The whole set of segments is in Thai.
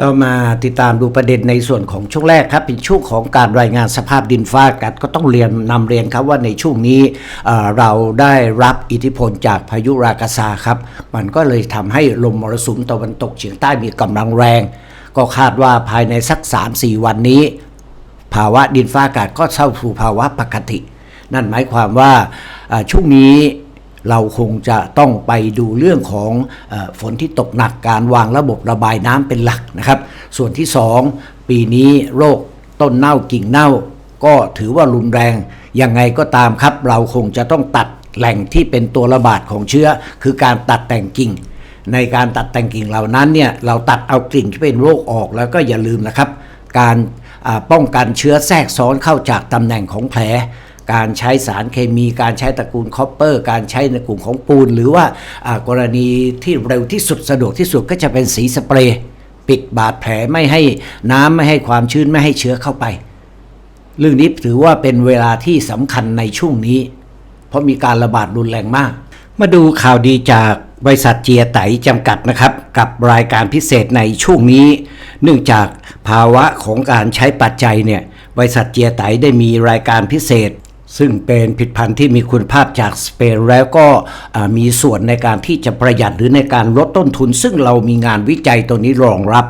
เรามาติดตามดูประเด็นในส่วนของช่วงแรกครับเป็นช่วงของการรายงานสภาพดินฟ้าอากาศก็ต้องเรียนนำเรียนครับว่าในช่วงนี้เเราได้รับอิทธิพลจากพายุรากาซาครับ มันก็เลยทำให้ลมมรสุมตะวันตกเฉียงใต้มีกำลังแรง ก็คาดว่าภายในสัก 3-4 วันนี้ ภาวะดินฟ้าอากาศก็เข้าสู่ภาวะปกติ นั่นหมายความว่าอ่าช่วงนี้ เราคงจะต้องไปดูเรื่องของอฝนที่ตกหนักการวางระบบระบายน้ำเป็นหลักนะครับ ส่วนที่ 2 ปีนี้โรคต้นเน่ากิ่งเน่า ก็ถือว่ารุนแรง ยังไงก็ตามครับ เราคงจะต้องตัดแหล่งที่เป็นตัวระบาดของเชื้อ คือการตัดแต่งกิ่ง ในการตัดแต่งกิ่งเหล่านั้นเนี่ยเราตัดเอากิ่งที่เป็นโรคออกแล้วก็อย่าลืมนะครับ การป้องกันเชื้อแทรกซ้อนเข้าจากตำแหน่งของแผล การใช้สารเคมี การใช้ตระกูลคอปเปอร์ การใช้ในกลุ่มของปูน หรือว่ากรณีที่เร็วที่สุดสะดวกที่สุดก็จะเป็นสีสเปรย์ปิดบาดแผลไม่ให้น้ำไม่ให้ความชื้นไม่ให้เชื้อเข้าไป เรื่องนี้ถือว่าเป็นเวลาที่สำคัญในช่วงนี้ เพราะมีการระบาดรุนแรงมาก มาดูข่าวดีจากบริษัทเจียไตจำกัดนะครับ กับรายการพิเศษในช่วงนี้ เนื่องจากภาวะของการใช้ปัจจัยเนี่ยบริษัทเจียไตได้มีรายการพิเศษ ซึ่งเป็นผลิตภัณฑ์ที่มีคุณภาพจากสเปนแล้วก็มีส่วนในการที่จะประหยัดหรือในการลดต้นทุน ซึ่งเรามีงานวิจัยตัวนี้รองรับ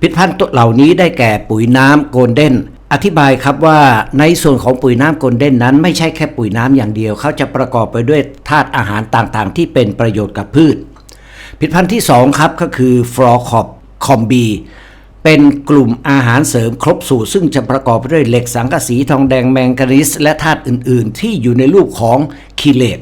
ผลิตภัณฑ์ตัวเหล่านี้ได้แก่ปุ๋ยน้ำโกลเด้นอธิบายครับว่าในส่วนของปุ๋ยน้ำโกลเด้นนั้น ไม่ใช่แค่ปุ๋ยน้ำอย่างเดียว เขาจะประกอบไปด้วยธาตุอาหารต่างๆ ที่เป็นประโยชน์กับพืช ผลิตภัณฑ์ที่ 2 ครับก็คือฟลอคอปคอมบี เป็นกลุ่มอาหารเสริมครบสูตรซึ่งจะประกอบไปด้วยเหล็กสังกะสีทองแดงแมงกานีสและธาตุอื่น ๆ ที่อยู่ในรูปของคิเลต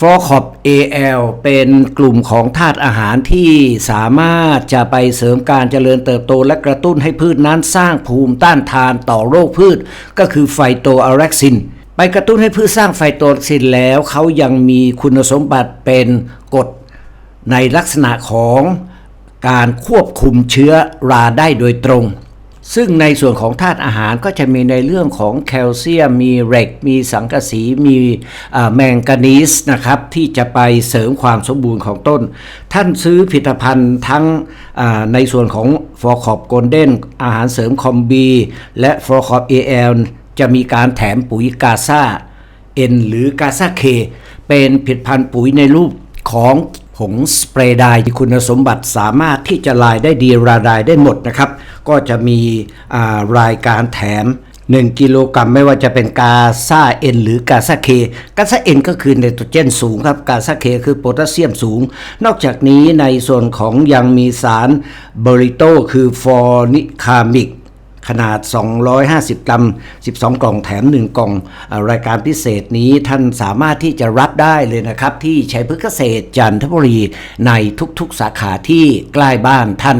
ฟอคอป AL เป็นกลุ่มของธาตุอาหารที่สามารถจะไปเสริมการเจริญเติบโตและกระตุ้นให้พืชนั้นสร้างภูมิต้านทานต่อโรคพืช ก็คือไฟโตอะแร็กซิน ไปกระตุ้นให้พืชสร้างไฟโตอะแร็กซินแล้วเขายังมีคุณสมบัติเป็นกรดในลักษณะของ การควบคุมเชื้อราได้โดยตรง ซึ่งในส่วนของธาตุอาหารก็จะมีในเรื่องของแคลเซียม มีเหล็ก มีสังกะสี มีแมงกานีสนะครับ ที่จะไปเสริมความสมบูรณ์ของต้น ท่านซื้อผลิตภัณฑ์ทั้งในส่วนของฟอร์คอบโกลเด้นอาหารเสริมคอมบี และฟอร์คอบเอลจะมีการแถมปุ๋ยกาซาเอ็นหรือกาซาเคเป็นผลิตภัณฑ์ปุ๋ยในรูปของ ผงสเปรย์ไดร์ที่คุณสมบัติสามารถที่จะลายได้ดีระลายได้หมดนะครับ ก็จะมีารายการแถม 1 กิโลกรัมไม่ว่าจะเป็นกาซาเอ็นหรือกาซาเค กาซาเอ็นก็คือไนโตรเจนสูงครับ กาซาเคคือโพแทสเซียมสูง นอกจากนี้ในส่วนของยังมีสารเบริโตคือฟอร์นิคามิก ขนาด 250 กรัม 12 กล่องแถม 1 กล่องอรายการพิเศษนี้ท่านสามารถที่จะรับได้เลยนะครับ ที่ชัยพฤกษเกษตรจันทบุรีในทุกๆสาขาที่ใกล้บ้านท่าน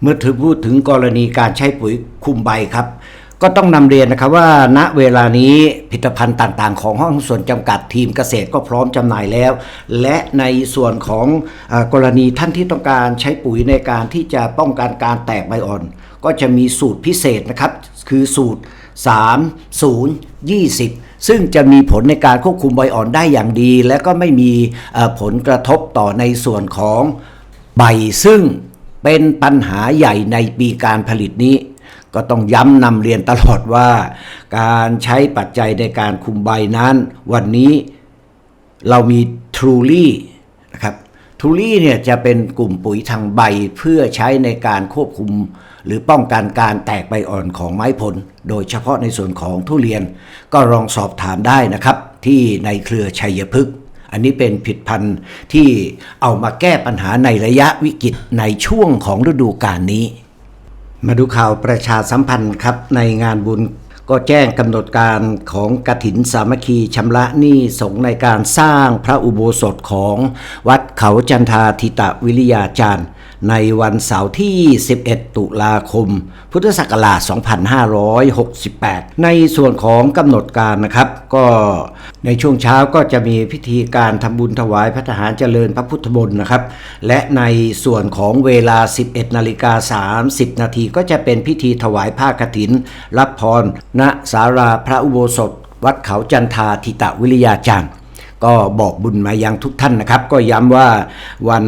เมื่อถึงพูดถึงกรณีการใช้ปุ๋ยคุมใบครับ ก็ต้องนำเรียนนะครับว่าณเวลานี้ผลิตภัณฑ์ต่างๆ ของห้องส่วนจำกัดทีมเกษตรก็พร้อมจำหน่ายแล้ว และในส่วนของอกรณีท่านที่ต้องการใช้ปุ๋ยในการที่จะป้องกันการแตกใบอ่อน ก็จะมีสูตรพิเศษนะครับ คือสูตร 3 0 20 ซึ่งจะมีผลในการควบคุมใบอ่อนได้อย่างดี และก็ไม่มีผลกระทบต่อในส่วนของใบซึ่งเป็นปัญหาใหญ่ในปีการผลิตนี้ ก็ต้องย้ำนำเรียนตลอดว่า การใช้ปัจจัยในการคุมใบนั้น วันนี้เรามี Truly นะครับ Truly เนี่ยจะเป็นกลุ่มปุ๋ยทางใบเพื่อใช้ในการควบคุม หรือป้องกันการแตกใบอ่อนของไม้ผล โดยเฉพาะในส่วนของทุเรียน ก็ลองสอบถามได้นะครับ ที่ในเครือชัยพฤกษ์อันนี้เป็นผิดพันธุ์ที่เอามาแก้ปัญหาในระยะวิกฤตในช่วงของฤดูกาลนี้ มาดูข่าวประชาสัมพันธ์ครับในงานบุญก็แจ้งกำหนดการของกฐินสามัคคีชำระหนี้สงในการสร้างพระอุโบสถของวัดเขาจันทาธิตะวิริยาจารย์ ในวันเสาร์ที่ 11 ตุลาคม พุทธศักราช 2568 ในส่วนของกำหนดการนะครับ ก็ในช่วงเช้าก็จะมีพิธีการทำบุญถวายพระทหารเจริญพระพุทธมนต์นะครับ และในส่วนของเวลา 11 นาฬิกา 30 นาทีก็จะเป็นพิธีถวายผ้ากฐิน รับพรณสาราพระอุโบสถ วัดเขาจันทาทิตะวิริยาจารย์ก็บอกบุญมายังทุกท่านนะครับ ก็ย้ำว่าวัน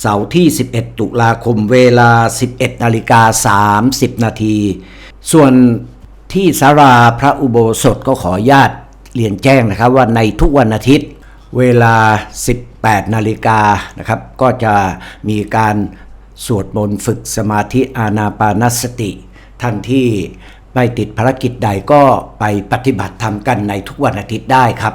เสาร์ที่ 11 ตุลาคมเวลา 11 นาฬิกา 30 นาที ส่วนที่สาราพระอุโบสถก็ขอญาตเรียนแจ้งนะครับว่าในทุกวันอาทิตย์เวลา 18 นาฬิกานะครับก็จะมีการสวดมนต์ฝึกสมาธิอานาปานสติ ท่านที่ไม่ติดภารกิจใดก็ไปปฏิบัติธรรมกันในทุกวันอาทิตย์ได้ครับ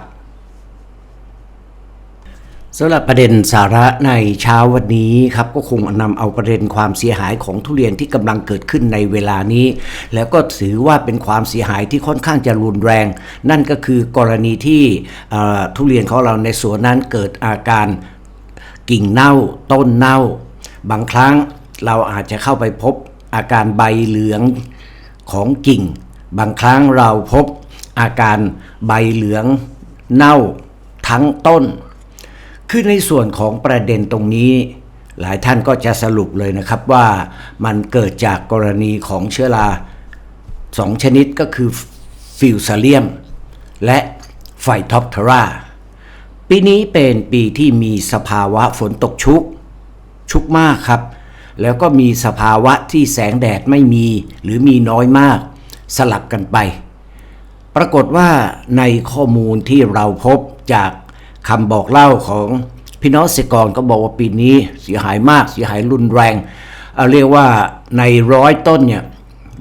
สำหรับประเด็นสาระในเช้าวันนี้ครับก็คงนำเอาประเด็นความเสียหายของทุเรียนที่กำลังเกิดขึ้นในเวลานี้ แล้วก็ถือว่าเป็นความเสียหายที่ค่อนข้างจะรุนแรง นั่นก็คือกรณีที่ทุเรียนของเราในสวนนั้นเกิดอาการกิ่งเน่า ต้นเน่า บางครั้งเราอาจจะเข้าไปพบอาการใบเหลืองของกิ่ง บางครั้งเราพบอาการใบเหลืองเน่าทั้งต้น คือในส่วนของประเด็นตรงนี้ หลายท่านก็จะสรุปเลยนะครับว่ามันเกิดจากกรณีของเชื้อราสองชนิดก็คือฟิวซาเลียม และไฟท็อปเทราปีนี้เป็นปีที่มีสภาวะฝนตกชุก ชุกมากครับ แล้วก็มีสภาวะที่แสงแดดไม่มีหรือมีน้อยมาก สลับกันไป ปรากฏว่าในข้อมูลที่เราพบจาก คำบอกเล่าของพี่น้องเกษตรกรก็บอกว่าปีนี้เสียหายมากเสียหายรุนแรงเอ่อเรียกว่าในร้อยต้นเนี่ย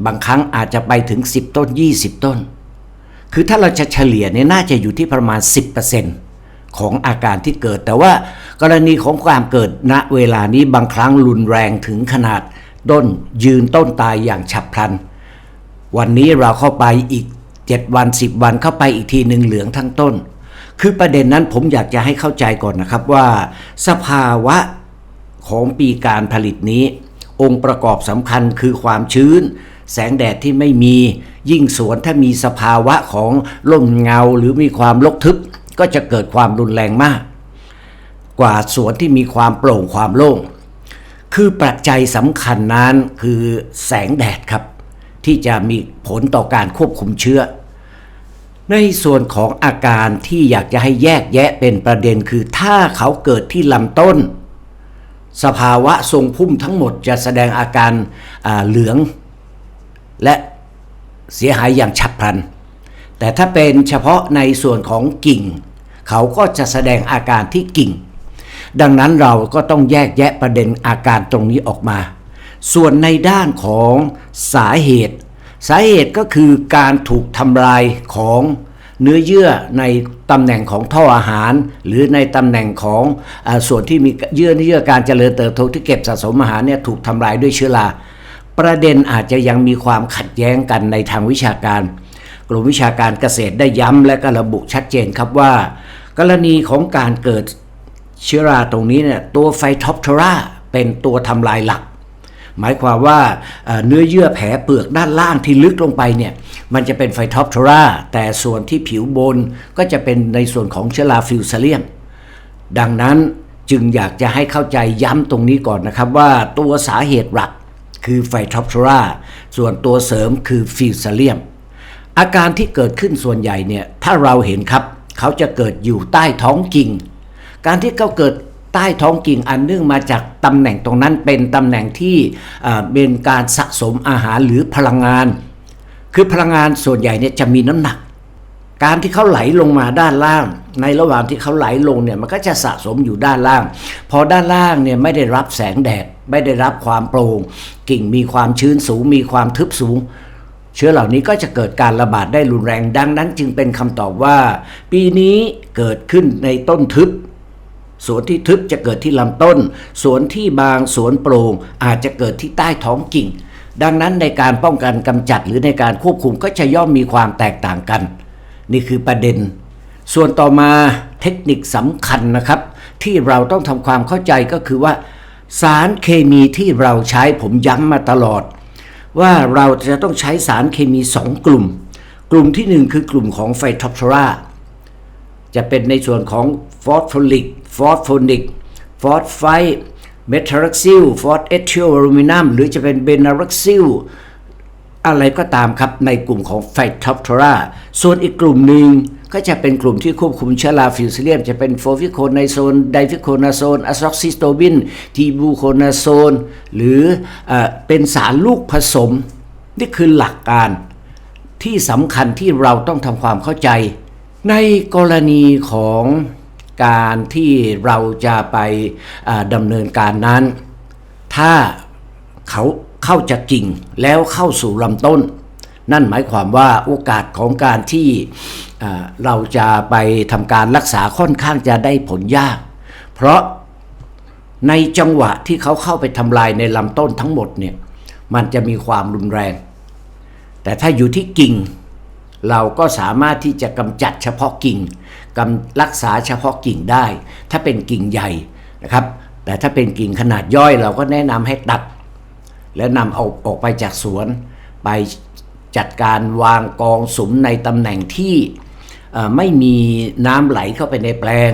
บางครั้งอาจจะไปถึง 10 ต้น 20 ต้น คือถ้าเราจะเฉลี่ยเนี่ยน่าจะอยู่ที่ประมาณ 10%ของอาการที่เกิด แต่ว่ากรณีของความเกิดณเวลานี้บางครั้งรุนแรงถึงขนาดต้นยืนต้นตายอย่างฉับพลัน วันนี้เราเข้าไปอีก 7 วัน 10 วันเข้าไปอีกทีหนึ่งเหลืองทั้งต้น คือประเด็นนั้นผมอยากจะให้เข้าใจก่อนนะครับว่า สภาวะของปีการผลิตนี้ องค์ประกอบสำคัญคือความชื้น แสงแดดที่ไม่มี ยิ่งสวนถ้ามีสภาวะของร่มเงาหรือมีความรกทึบ ก็จะเกิดความรุนแรงมาก กว่าสวนที่มีความโปร่งความโล่งคือปัจจัยสำคัญนั้นคือแสงแดดครับ ที่จะมีผลต่อการควบคุมเชื้อ ในส่วนของอาการที่อยากจะให้แยกแยะเป็นประเด็นคือถ้าเขาเกิดที่ลำต้น สภาวะทรงพุ่มทั้งหมดจะแสดงอาการาเหลือง และเสียหายอย่างฉับพลัน แต่ถ้าเป็นเฉพาะในส่วนของกิ่ง เขาก็จะแสดงอาการที่กิ่ง ดังนั้นเราก็ต้องแยกแยะประเด็นอาการตรงนี้ออกมา ส่วนในด้านของสาเหตุ สาเหตุก็คือการถูกทำลายของเนื้อเยื่อในตำแหน่งของท่ออาหาร หรือในตำแหน่งของอส่วนที่มีเยื่อเยื่อการเจริญเติบโตที่เก็บสะสมอาหารเนี่ยถูกทำลายด้วยเชื้อราประเด็นอาจจะยังมีความขัดแย้งกันในทางวิชาการกรมวิชาการเกษตรได้ย้ำและก็ระบุชัดเจนครับว่า กรณีของการเกิดเชื้อราตรงนี้เนี่ยตัวไฟท็อปทราเป็นตัวทำลายหลัก หมายความว่าเนื้อเยื่อแผลเปลือกด้านล่างที่ลึกลงไปเนี่ยมันจะเป็นไฟท็อปทราแต่ส่วนที่ผิวบนก็จะเป็นในส่วนของเชื้อราฟิวซาเลียมดังนั้นจึงอยากจะให้เข้าใจย้ำตรงนี้ก่อนนะครับว่าตัวสาเหตุหลักคือไฟท็อปทราส่วนตัวเสริมคือฟิวซาเลียมอาการที่เกิดขึ้นส่วนใหญ่เนี่ยถ้าเราเห็นครับ เขาจะเกิดอยู่ใต้ท้องกิ่ง การที่เขาเกิด ใต้ท้องกิ่งอันเนื่องมาจากตำแหน่งตรงนั้นเป็นตำแหน่งที่เป็นการสะสมอาหารหรือพลังงาน คือพลังงานส่วนใหญ่เนี่ยจะมีน้ำหนัก การที่เขาไหลลงมาด้านล่าง ในระหว่างที่เขาไหลลงเนี่ยมันก็จะสะสมอยู่ด้านล่าง พอด้านล่างเนี่ยไม่ได้รับแสงแดดไม่ได้รับความโปร่งกิ่งมีความชื้นสูง มีความทึบสูงเชื้อเหล่านี้ก็จะเกิดการระบาดได้รุนแรงดังนั้นจึงเป็นคำตอบว่า ปีนี้เกิดขึ้นในต้นทึบ สวนที่ทึบจะเกิดที่ลำต้น สวนที่บางสวนโปร่งอาจจะเกิดที่ใต้ท้องกิ่ง ดังนั้นในการป้องกันกำจัดหรือในการควบคุมก็จะย่อมมีความแตกต่างกัน นี่คือประเด็น ส่วนต่อมาเทคนิคสำคัญนะครับ ที่เราต้องทำความเข้าใจก็คือว่า สารเคมีที่เราใช้ผมย้ำมาตลอด ว่าเราจะต้องใช้สารเคมี 2 กลุ่ม กลุ่มที่ 1 คือกลุ่มของไฟทอปทราจะเป็นในส่วนของฟอสโฟลิก ฟอสโฟนิกฟอสไฟเมทารักซิลฟอสเอทิลอลูมินัมหรือจะเป็นเบนารักซิลอะไรก็ตามครับในกลุ่มของไฟท็อปทรา ส่วนอีกกลุ่มหนึ่งก็จะเป็นกลุ่มที่ควบคุมเชื้อราฟิวซิเลียม จะเป็นโฟฟิโคนไนโซน ไดฟิโคนาโซนอะซอกซิสโตบิน ทีบูโคนาโซน หรืออเป็นสารลูกผสม นี่คือหลักการที่สำคัญที่เราต้องทำความเข้าใจ ในกรณีของ การที่เราจะไปดำเนินการนั้น ถ้าเขาเข้าจะกิ่งแล้วเข้าสู่ลำต้น นั่นหมายความว่าโอกาสของการที่เราจะไปทำการรักษาค่อนข้างจะได้ผลยาก เพราะในจังหวะที่เขาเข้าไปทำลายในลำต้นทั้งหมดเนี่ยมันจะมีความรุนแรง แต่ถ้าอยู่ที่กิ่ง เราก็สามารถที่จะกำจัดเฉพาะกิ่ง กำรักษาเฉพาะกิ่งได้ ถ้าเป็นกิ่งใหญ่นะครับ แต่ถ้าเป็นกิ่งขนาดย่อยเราก็แนะนำให้ตัด แล้วนำเอาออกไปจากสวน ไปจัดการวางกองสุมในตำแหน่งที่ไม่มีน้ำไหลเข้าไปในแปลง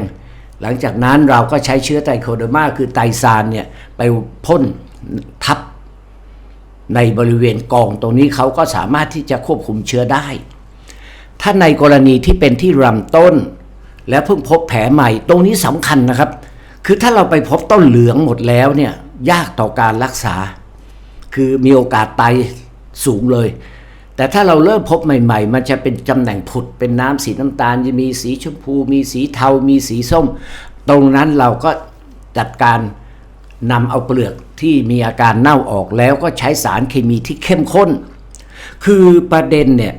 หลังจากนั้นเราก็ใช้เชื้อไตโคเดอร์มาคือไตซานเนี่ยไปพ่นทับในบริเวณกองตรงนี้เขาก็สามารถที่จะควบคุมเชื้อได้ ถ้าในกรณีที่เป็นที่ลำต้น แล้วเพิ่งพบแผลใหม่ ตรงนี้สำคัญนะครับ คือถ้าเราไปพบต้นเหลืองหมดแล้วเนี่ยยากต่อการรักษา คือมีโอกาสตายสูงเลย แต่ถ้าเราเริ่มพบใหม่ ๆ มันจะเป็นตำแหน่งผุด เป็นน้ำสีน้ำตาล จะมีสีชมพู มีสีเทา มีสีส้ม ตรงนั้นเราก็จัดการนำเอาเปลือกที่มีอาการเน่าออกแล้วก็ใช้สารเคมีที่เข้มข้น คือประเด็นเนี่ย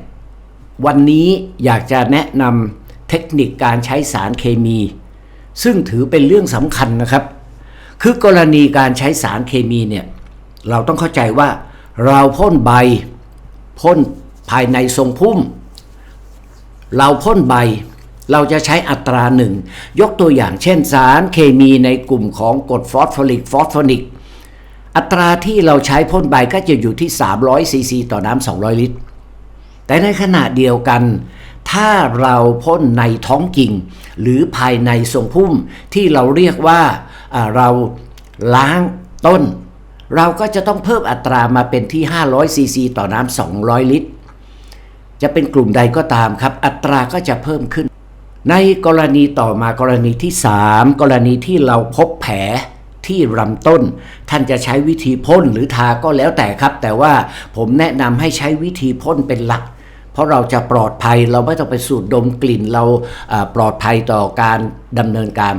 วันนี้อยากจะแนะนำ เทคนิคการใช้สารเคมี ซึ่งถือเป็นเรื่องสำคัญนะครับ คือกรณีการใช้สารเคมีเนี่ยเราต้องเข้าใจว่าเราพ่นใบพ่นภายในทรงพุ่ม เราพ่นใบเราจะใช้อัตราหนึ่ง ยกตัวอย่างเช่นสารเคมีในกลุ่มของกรดฟอสฟอริกฟอสฟอนิก อัตราที่เราใช้พ่นใบก็จะอยู่ที่ 300ซีซีต่อน้ำ200 ลิตร แต่ในขณะเดียวกัน ถ้าเราพ่นในท้องกิ่ง หรือภายในทรงพุ่มที่เราเรียกว่าเราล้างต้น เราก็จะต้องเพิ่มอัตรามาเป็นที่ 500ซีซีต่อน้ำ200 ลิตร จะเป็นกลุ่มใดก็ตามครับ อัตราก็จะเพิ่มขึ้น ในกรณีต่อมากรณีที่ 3 กรณีที่เราพบแผลที่ลำต้น ท่านจะใช้วิธีพ่นหรือทาก็แล้วแต่ครับ แต่ว่าผมแนะนำให้ใช้วิธีพ่นเป็นหลัก เพราะเราจะปลอดภัยเราไม่ต้องไปสูดดมกลิ่นเราปลอดภัยต่อการดำเนินการ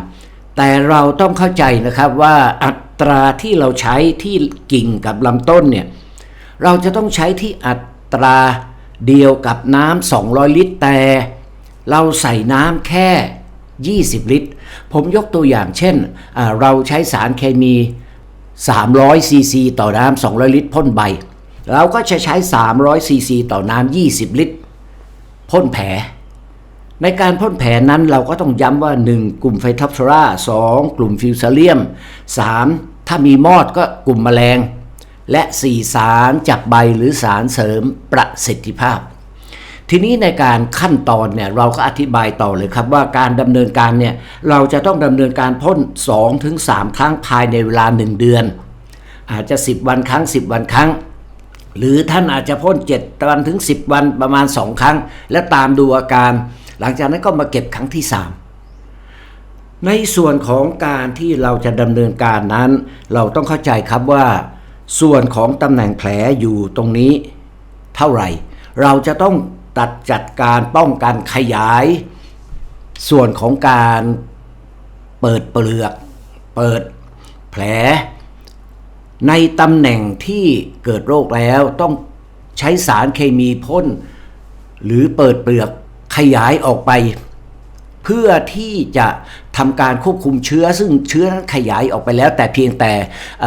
แต่เราต้องเข้าใจนะครับว่าอัตราที่เราใช้ที่กิ่งกับลำต้นเนี่ยเราจะต้องใช้ที่อัตราเดียวกับน้ำ200 ลิตร แต่เราใส่น้ำแค่ 20 ลิตร ผมยกตัวอย่างเช่น เราใช้สารเคมี 300 ซีซี ต่อน้ำ200 ลิตรพ่นใบ เราก็จะใช้ 300 ซีซีต่อน้ำ 20 ลิตร พ่นแผล ในการพ่นแผลนั้นเราก็ต้องย้ำว่า 1 กลุ่มไฟท็อปโซรา 2 กลุ่มฟิวซาเลียม 3 ถ้ามีมอดก็กลุ่มแมลง และ 4 สารจากใบหรือสารเสริมประสิทธิภาพ ทีนี้ในการขั้นตอนเนี่ยเราก็อธิบายต่อเลยครับว่าการดำเนินการเนี่ยเราจะต้องดำเนินการพ่น2ถึง3ครั้งภายในเวลา 1 เดือน อาจจะ 10 วันครั้ง 10 วันครั้ง หรือท่านอาจจะพ่น7วันถึง 10 วันประมาณ 2 ครั้ง แล้วตามดูอาการ หลังจากนั้นก็มาเก็บครั้งที่ 3 ในส่วนของการที่เราจะดำเนินการนั้น เราต้องเข้าใจครับว่า ส่วนของตำแหน่งแผลอยู่ตรงนี้ เท่าไหร่ เราจะต้องตัดจัดการป้องกันขยาย ส่วนของการเปิดเปลือก เปิดแผล ในตำแหน่งที่เกิดโรคแล้วต้องใช้สารเคมีพ่นหรือเปิดเปลือกขยายออกไป เพื่อที่จะทำการควบคุมเชื้อ ซึ่งเชื้อนั้นขยายออกไปแล้ว แต่เพียงแต่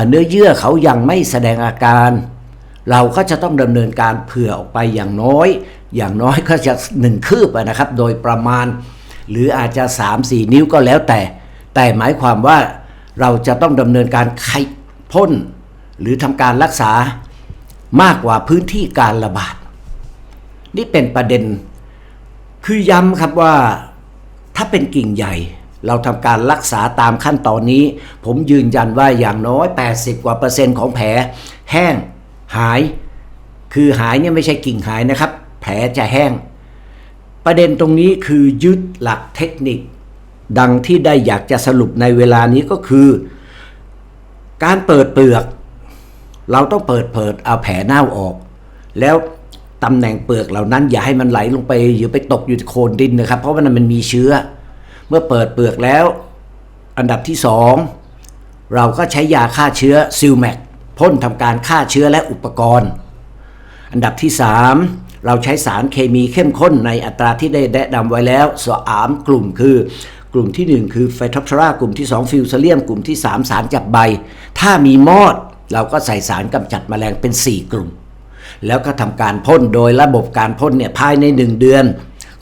เนื้อเยื่อเขายังไม่แสดงอาการ เราก็จะต้องดำเนินการเผื่อออกไปอย่างน้อย อย่างน้อยก็จะหนึ่งคืบนะครับ โดยประมาณ หรืออาจจะ 3-4 นิ้วก็แล้วแต่ แต่หมายความว่าเราจะต้องดำเนินการไขพ่น หรือทำการรักษามากกว่าพื้นที่การระบาด นี่เป็นประเด็น คือย้ำครับว่าถ้าเป็นกิ่งใหญ่ เราทำการรักษาตามขั้นตอนนี้ ผมยืนยันว่าอย่างน้อย 80 กว่าเปอร์เซ็นต์ของแผล แห้งหาย คือหายเนี่ยไม่ใช่กิ่งหายนะครับ แผลจะแห้ง ประเด็นตรงนี้คือยึดหลักเทคนิค ดังที่ได้อยากจะสรุปในเวลานี้ก็คือ การเปิดเปลือก เราต้องเปิดเปิดเอาแผลเน่าออก แล้วตำแหน่งเปลือกเหล่านั้น อย่าให้มันไหลลงไปหรือไปตกอยู่โคลนดินนะครับ เพราะว่ามันมีเชื้อ เมื่อเปิดเปลือกแล้ว อันดับที่สองเราก็ใช้ยาฆ่าเชื้อซิลแมกพ่นทำการฆ่าเชื้อและอุปกรณ์ อันดับที่ 3 เราใช้สารเคมีเข้มข้นในอัตราที่ได้แนะนำไว้แล้วสามกลุ่มคือกลุ่มทีหนึ่1 คือไฟทอปชรากลุ่มที่ 2 ฟิวเซเลียม กลุ่มที่ 3 สารจับใบ ถ้ามีมอด เราก็ใส่สารกำจัดแมลงเป็น 4 กลุ่ม แล้วก็ทำการพ่นโดยระบบการพ่นเนี่ยภายใน 1 เดือน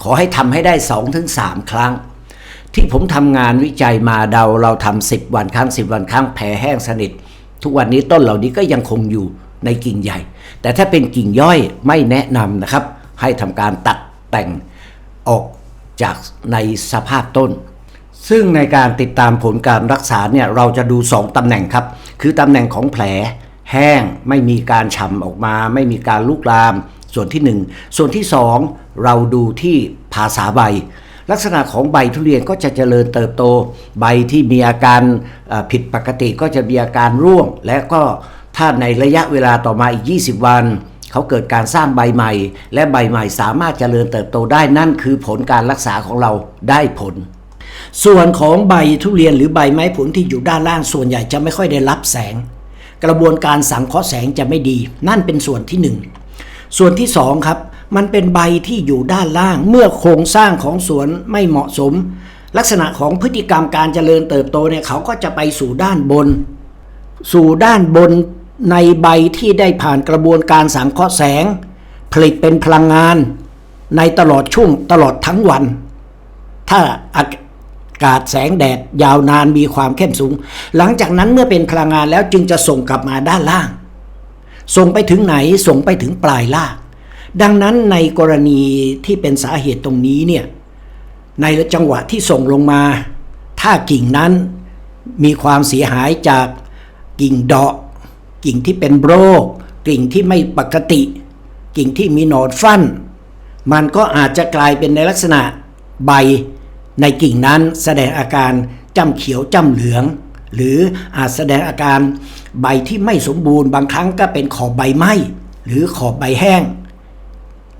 ขอให้ทำให้ได้ 2-3 ครั้ง ที่ผมทำงานวิจัยมาเดาเราทำ10 วันครั้ง 10 วันครั้งแผลแห้งสนิท ทุกวันนี้ต้นเหล่านี้ก็ยังคงอยู่ในกิ่งใหญ่ แต่ถ้าเป็นกิ่งย่อยไม่แนะนำนะครับ ให้ทำการตัดแต่งออกจากในสภาพต้น ซึ่งในการติดตามผลการรักษาเนี่ยเราจะดู 2ตำแหน่งครับ คือตำแหน่งของแผลแห้งไม่มีการฉ่ำออกมา ไม่มีการลุกลาม ส่วนที่ 1 ส่วนที่ 2 เราดูที่ภาษาใบ ลักษณะของใบทุเรียนก็จะเจริญเติบโต ใบที่มีอาการผิดปกติก็จะมีอาการร่วง และก็ถ้าในระยะเวลาต่อมาอีก 20 วัน เขาเกิดการสร้างใบใหม่ และใบใหม่สามารถเจริญเติบโตได้นั่นคือผลการรักษาของเราได้ผล ส่วนของใบทุเรียนหรือใบไม้ผลที่อยู่ด้านล่างส่วนใหญ่จะไม่ค่อยได้รับแสง กระบวนการสังเคราะห์แสงจะไม่ดี นั่นเป็นส่วนที่หนึ่งส่วนที่สองครับมันเป็นใบที่อยู่ด้านล่างเมื่อโครงสร้างของสวนไม่เหมาะสม ลักษณะของพฤติกรรมการเจริญเติบโตเนี่ยเขาก็จะไปสู่ด้านบน สู่ด้านบนในใบที่ได้ผ่านกระบวนการสังเคราะห์แสง ผลิตเป็นพลังงาน ในตลอดช่วงตลอดทั้งวัน ถ้าอา กาศแสงแดดยาวนานมีความเข้มสูง หลังจากนั้นเมื่อเป็นพลังงานแล้วจึงจะส่งกลับมาด้านล่าง ส่งไปถึงไหนส่งไปถึงปลายล่างดังนั้นในกรณีที่เป็นสาเหตุตรงนี้เนี่ยในจังหวะที่ส่งลงมา ถ้ากิ่งนั้นมีความเสียหายจากกิ่งเดาะกิ่งที่เป็นโรคกิ่งที่ไม่ปกติ กิ่งที่มีหนอดฟัน มันก็อาจจะกลายเป็นในลักษณะใบ ในกิ่งนั้นแสดงอาการจ้ำเขียวจ้ำเหลือง หรืออาจแสดงอาการใบที่ไม่สมบูรณ์บางครั้งก็เป็นขอบใบไหม้หรือขอบใบแห้ง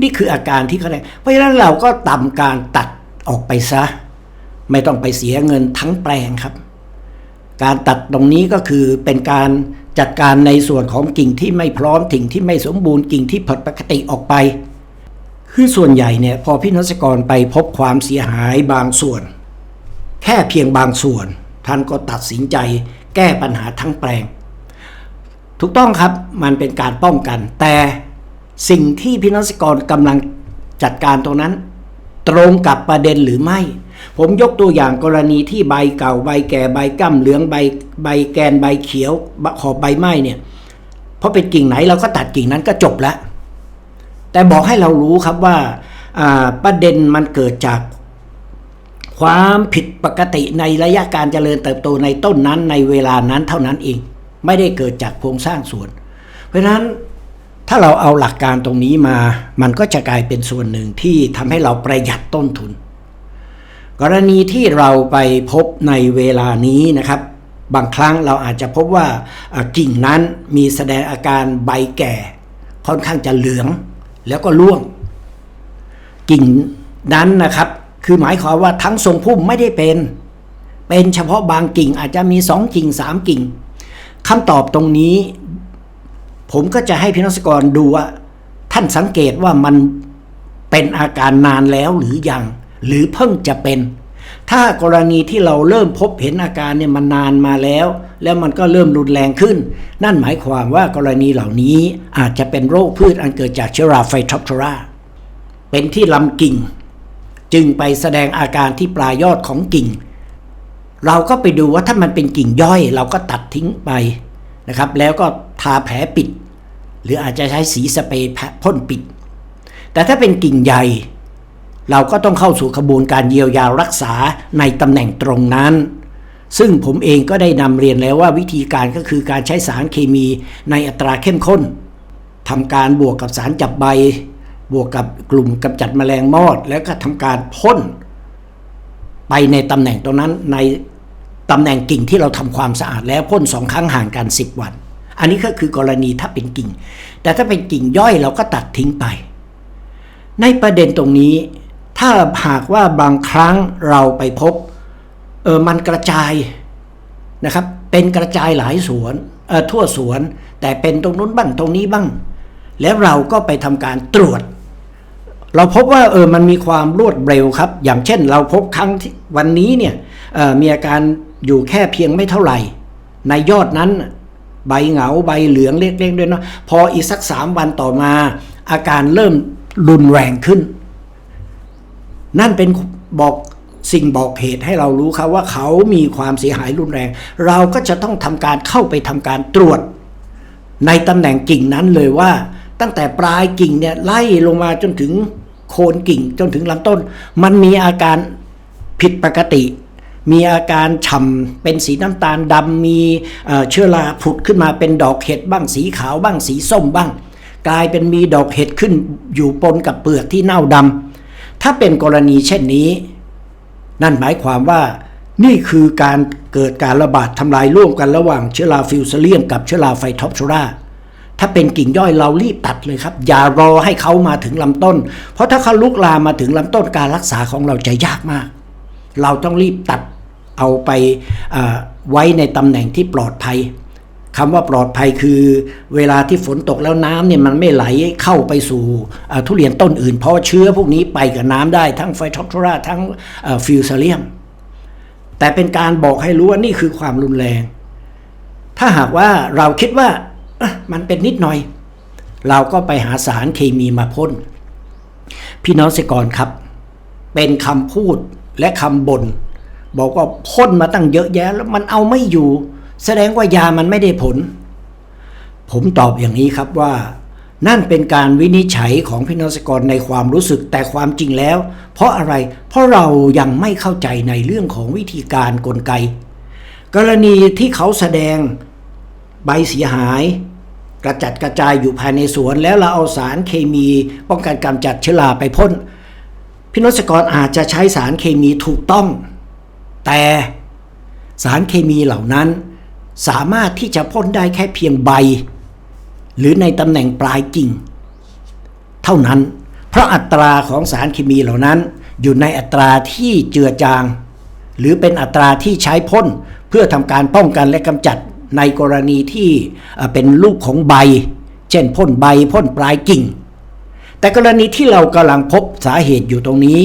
นี่คืออาการที่เขาเรียกเพราะฉะนั้นเราก็ตำการตัดออกไปซะ ไม่ต้องไปเสียเงินทั้งแปลงครับ การตัดตรงนี้ก็คือเป็นการจัดการในส่วนของกิ่งที่ไม่พร้อมกิ่งที่ไม่สมบูรณ์กิ่งที่ผิดปกติออกไป คือส่วนใหญ่เนี่ยพอพี่นักกรไปพบความเสียหายบางส่วน แค่เพียงบางส่วน ท่านก็ตัดสินใจแก้ปัญหาทั้งแปลง ถูกต้องครับมันเป็นการป้องกัน แต่สิ่งที่พี่นักกรกำลังจัดการตรงนั้น ตรงกับประเด็นหรือไม่ ผมยกตัวอย่างกรณีที่ใบเก่าใบแก่ใบก้ำเหลืองใบใบแกนใบเขียวขอบใบไม้เนี่ยเพราะเป็นกิ่งไหนเราก็ตัดกิ่งนั้นก็จบแล้ว แต่บอกให้เรารู้ครับว่าประเด็นมันเกิดจากความผิดปกติในระยะการเจริญเติบโตในต้นนั้นในเวลานั้นเท่านั้นเอง ไม่ได้เกิดจากโครงสร้างส่วน เพราะฉะนั้นถ้าเราเอาหลักการตรงนี้มา มันก็จะกลายเป็นส่วนหนึ่งที่ทำให้เราประหยัดต้นทุน กรณีที่เราไปพบในเวลานี้นะครับ บางครั้งเราอาจจะพบว่ากิ่งนั้นมีแสดงอาการใบแก่ ค่อนข้างจะเหลือง แล้วก็ร่วง กิ่งนั้นนะครับ คือหมายความว่าทั้งทรงพุ่มไม่ได้เป็น เป็นเฉพาะบางกิ่งอาจจะมีสองกิ่งสามกิ่งคำตอบตรงนี้ ผมก็จะให้พินักกรดูว่า ท่านสังเกตว่ามันเป็นอาการนานแล้วหรือยัง หรือเพิ่งจะเป็น ถ้ากรณีที่เราเริ่มพบเห็นอาการเนี่ยมันนานมาแล้ว แล้วมันก็เริ่มรุนแรงขึ้น นั่นหมายความว่ากรณีเหล่านี้อาจจะเป็นโรคพืชอันเกิดจากเชื้อราไฟทอปทราเป็นที่ลำกิ่ง จึงไปแสดงอาการที่ปลายยอดของกิ่ง เราก็ไปดูว่าถ้ามันเป็นกิ่งย่อย เราก็ตัดทิ้งไปนะครับ แล้วก็ทาแผลปิด หรืออาจจะใช้สีสเปรย์พ่นปิด แต่ถ้าเป็นกิ่งใหญ่ เราก็ต้องเข้าสู่กระบวนการเยียวยารักษาในตำแหน่งตรงนั้น ซึ่งผมเองก็ได้นำเรียนแล้วว่าวิธีการก็คือการใช้สารเคมีในอัตราเข้มข้นทำการบวกกับสารจับใบ บวกกับกลุ่มกำจัดแมลงมอด แล้วก็ทำการพ่นไปในตำแหน่งตรงนั้นในตำแหน่งกิ่งที่เราทำความสะอาดแล้วพ่นสองครั้งห่างกัน 10 วัน อันนี้ก็คือกรณีถ้าเป็นกิ่ง แต่ถ้าเป็นกิ่งย่อยเราก็ตัดทิ้งไป ในประเด็นตรงนี้ ถ้าหากว่าบางครั้งเราไปพบเออมันกระจายนะครับ เป็นกระจายหลายสวนเออทั่วสวน แต่เป็นตรงนู้นบ้างตรงนี้บ้าง แล้วเราก็ไปทำการตรวจ เราพบว่าเออมันมีความรวดเร็วครับ อย่างเช่น เราพบครั้งที่วันนี้เนี่ยเอ่อมีอาการอยู่แค่เพียงไม่เท่าไหร่ ในยอดนั้นใบเหงาใบเหลืองเล็กๆด้วยเนาะพออีกสักสามวันต่อมา อาการเริ่มรุนแรงขึ้น นั่นเป็นบอกสิ่งบอกเหตุให้เรารู้ครับว่าเขามีความเสียหายรุนแรง เราก็จะต้องทำการเข้าไปทำการตรวจ ในตำแหน่งกิ่งนั้นเลยว่า ตั้งแต่ปลายกิ่งเนี่ยไล่ลงมาจนถึงโคนกิ่งจนถึงลำต้น มันมีอาการผิดปกติ มีอาการฉ่ำเป็นสีน้ำตาลดำมีเอ่อเชื้อราผุดขึ้นมาเป็นดอกเห็ดบ้างสีขาวบ้างสีส้มบ้าง กลายเป็นมีดอกเห็ดขึ้นอยู่ปนกับเปลือกที่เน่าดำ ถ้าเป็นกรณีเช่นนี้ นั่นหมายความว่า นี่คือการเกิดการระบาดทำลายร่วมกันระหว่างเชื้อราฟิวซเลียมกับเชื้อราไฟท็อปชูราถ้าเป็นกิ่งย่อยเรารีบตัดเลยครับ อย่ารอให้เขามาถึงลำต้น เพราะถ้าเขาลุกลามมาถึงลำต้นการรักษาของเราจะยากมาก เราต้องรีบตัดเอาไปไว้ในตำแหน่งที่ปลอดภัย คำว่าปลอดภัยคือ เวลาที่ฝนตกแล้วน้ำเนี่ยมันไม่ไหลเข้าไปสู่ทุเรียนต้นอื่น เพราะเชื้อพวกนี้ไปกับน้ำได้ทั้งไฟท็อปทราทั้งฟิวซเลียม แต่เป็นการบอกให้รู้ว่านี่คือความรุนแรง ถ้าหากว่าเราคิดว่ามันเป็นนิดหน่อย เราก็ไปหาสารเคมีมาพ่นพี่น้องเกษตรกรครับ เป็นคำพูดและคำบน่นบอกว่าพ่นมาตั้งเยอะแยะแล้วมันเอาไม่อยู่ แสดงว่ายามันไม่ได้ผล ผมตอบอย่างนี้ครับว่า นั่นเป็นการวินิจฉัยของพี่น้องเกรในความรู้สึกแต่ความจริงแล้ว เพราะอะไรเพราะเรายังไม่เข้าใจในเรื่องของวิธีการกลไก กรณีที่เขาแสดงใบเสียหาย กระจัดกระจายอยู่ภายในสวน แล้วเราเอาสารเคมี ป้องกันกำจัดเชื้อราไปพ่นพี่น้องเกษตรกรอาจจะใช้สารเคมีถูกต้อง แต่สารเคมีเหล่านั้น สามารถที่จะพ่นได้แค่เพียงใบ หรือในตำแหน่งปลายกิ่ง เท่านั้น เพราะอัตราของสารเคมีเหล่านั้น อยู่ในอัตราที่เจือจาง หรือเป็นอัตราที่ใช้พ่นเพื่อทำการป้องกันและกำจัดในกรณีที่เอ่อเป็นลูกของใบ เช่นพ่นใบพ่นปลายกิ่ง แต่กรณีที่เรากำลังพบสาเหตุอยู่ตรงนี้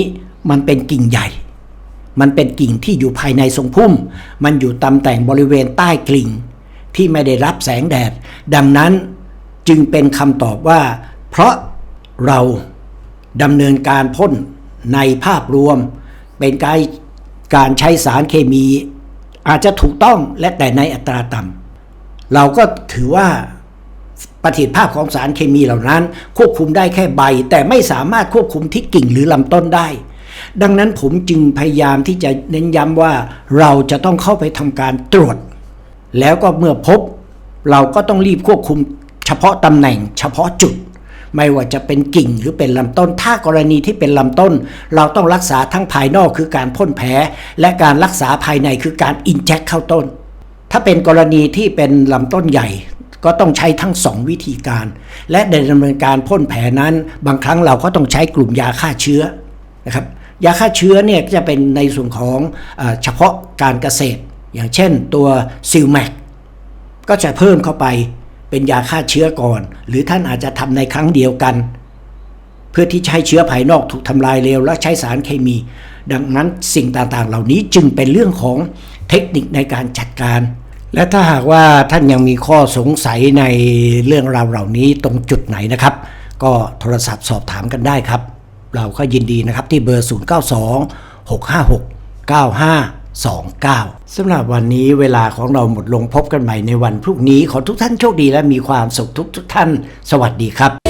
มันเป็นกิ่งใหญ่ มันเป็นกิ่งที่อยู่ภายในทรงพุ่ม มันอยู่ตำแต่งบริเวณใต้กิ่ง ที่ไม่ได้รับแสงแดด ดังนั้นจึงเป็นคำตอบว่า เพราะเราดำเนินการพ่นในภาพรวม เป็นการการใช้สารเคมี อาจจะถูกต้องและแต่ในอัตราต่ำเราก็ถือว่าประสิทธิภาพของสารเคมีเหล่านั้น ควบคุมได้แค่ใบ แต่ไม่สามารถควบคุมที่กิ่งหรือลำต้นได้ ดังนั้นผมจึงพยายามที่จะเน้นย้ำว่าเราจะต้องเข้าไปทำการตรวจ แล้วก็เมื่อพบ เราก็ต้องรีบควบคุมเฉพาะตำแหน่ง เฉพาะจุด ไม่ว่าจะเป็นกิ่งหรือเป็นลำต้น ถ้ากรณีที่เป็นลำต้น เราต้องรักษาทั้งภายนอกคือการพ่นแผลและการรักษาภายในคือการอินเจคเข้าต้น ถ้าเป็นกรณีที่เป็นลำต้นใหญ่ก็ต้องใช้ทั้งสองวิธีการ และในดำเนินการพ่นแผลนั้น บางครั้งเราก็ต้องใช้กลุ่มยาฆ่าเชื้อนะครับ ยาฆ่าเชื้อเนี่ยก็จะเป็นในส่วนของเอเฉพาะการเกษตร อย่างเช่นตัวซิลแมกก็จะเพิ่มเข้าไปเป็นยาฆ่าเชื้อก่อน หรือท่านอาจจะทำในครั้งเดียวกัน เพื่อที่ให้เชื้อภายนอกถูกทำลายเร็วและใช้สารเคมี ดังนั้นสิ่งต่างๆ เหล่านี้จึงเป็นเรื่องของเทคนิคในการจัดการ และถ้าหากว่าท่านยังมีข้อสงสัยในเรื่องราวเหล่านี้ตรงจุดไหนนะครับ ก็โทรศัพท์สอบถามกันได้ครับ เราก็ยินดีนะครับที่เบอร์ 092 656 9529สำหรับวันนี้เวลาของเราหมดลงพบกันใหม่ในวันพรุ่งนี้ ขอทุกท่านโชคดีและมีความสุขทุกทุกท่าน สวัสดีครับ